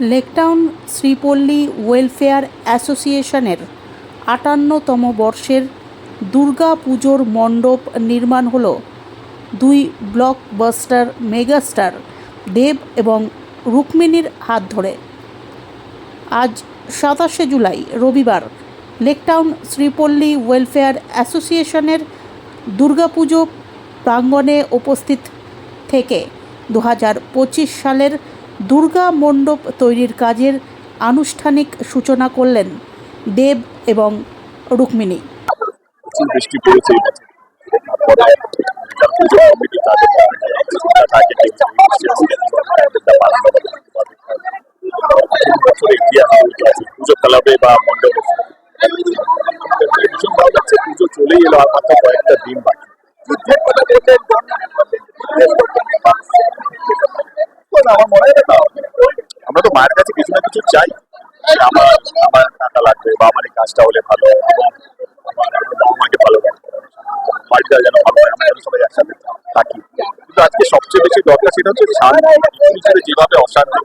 Lake Town Sripalli welfare অ্যাসোসিয়েশনের আটান্নতম বর্ষের দুর্গা পুজোর মণ্ডপ নির্মাণ হলো। দুই ব্লকবাস্টার মেগাস্টার দেব এবং রুক্মিণীর হাত ধরে। আজ সাতাশে জুলাই, রবিবার, লেকটাউন শ্রীপল্লী ওয়েলফেয়ার অ্যাসোসিয়েশনের দুর্গাপুজো প্রাঙ্গণে উপস্থিত থেকে দু হাজার পঁচিশ সালের দুর্গা মণ্ডপ তৈরির কাজের আনুষ্ঠানিক সূচনা করলেন দেব এবং রুক্মিণী। আমার মনে হয় না। আমরা তো মায়ের কাছে কিছু না কিছু চাই। আমার আমার টাকা লাগবে বা আমার কাজটা হলে ভালো এবং আমার বাবা ভালো রাখতে বাড়িটা যেন ভালো হয়, আমরা সবাই একসাথে থাকি। কিন্তু আজকে সবচেয়ে বেশি দরকার সেটা হচ্ছে শান্তি। হিসেবে যেভাবে অশান্তি,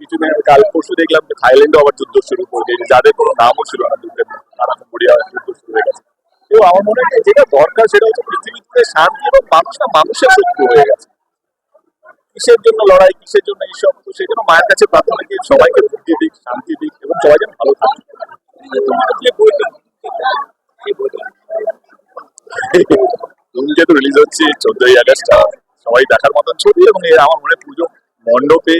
কিছুদিন কাল পরশু দেখলাম যে থাইল্যান্ডে আবার যুদ্ধ শুরু করে দিয়েছে। যাদের কোনো নামও ছিল না যুদ্ধের তারা মরিয়া যুদ্ধ শুরু হয়ে গেছে। তো আমার মনে হয় যেটা দরকার সেটা হচ্ছে পৃথিবীতে শান্তি এবং মানুষ না, মানুষের শত্রু হয়ে গেছে। কিসের জন্য লড়াই কিসের জন্য এইসব? তো সেই জন্য মায়ের কাছে প্রার্থনা কি সবাইকে বুদ্ধি দিক শান্তি দিক এবং সবাই যেন ভালো থাকে। তোমার যে বইটা তুমি যেহেতু রিলিজ হচ্ছে চোদ্দই আগস্ট সবাই দেখার মতন ছবি এবং আমার মনে পুজো মণ্ডপে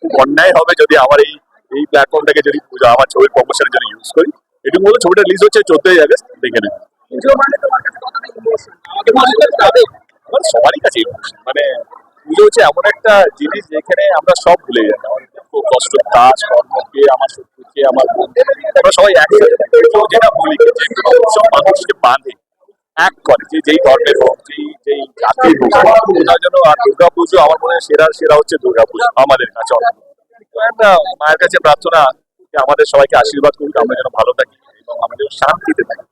খুব অন্যায় হবে যদি আমার এই এই প্ল্যাটফর্মটাকে যদি পুজো আমার ছবির প্রমোশনের জন্য ইউজ করি। এটুকু বলে ছবিটা রিলিজ হচ্ছে চোদ্দই আগস্ট দেখে তাদের মানে সবারই কাছে মানে পুজো হচ্ছে এমন একটা জিনিস যেখানে আমরা সব ভুলে যাই আমাদের দুঃখ কষ্ট, কাজ কর্ম কে আমার শত্রু কে আমার বন্ধু আমরা সবাই একসাথে। যেটা বলি সব মানুষকে বাঁধে, এক করে, যে যেই ধর্মের হোক, যেই যেই জাতির হোক, তার জন্য আর দুর্গা পুজো আমার মনে হয় সেরা সেরা হচ্ছে দুর্গা পুজো আমাদের কাছে। একটা মায়ের কাছে প্রার্থনা যে আমাদের সবাইকে আশীর্বাদ করুক, আমরা যেন ভালো থাকি এবং আমাদের শান্তিতে থাকি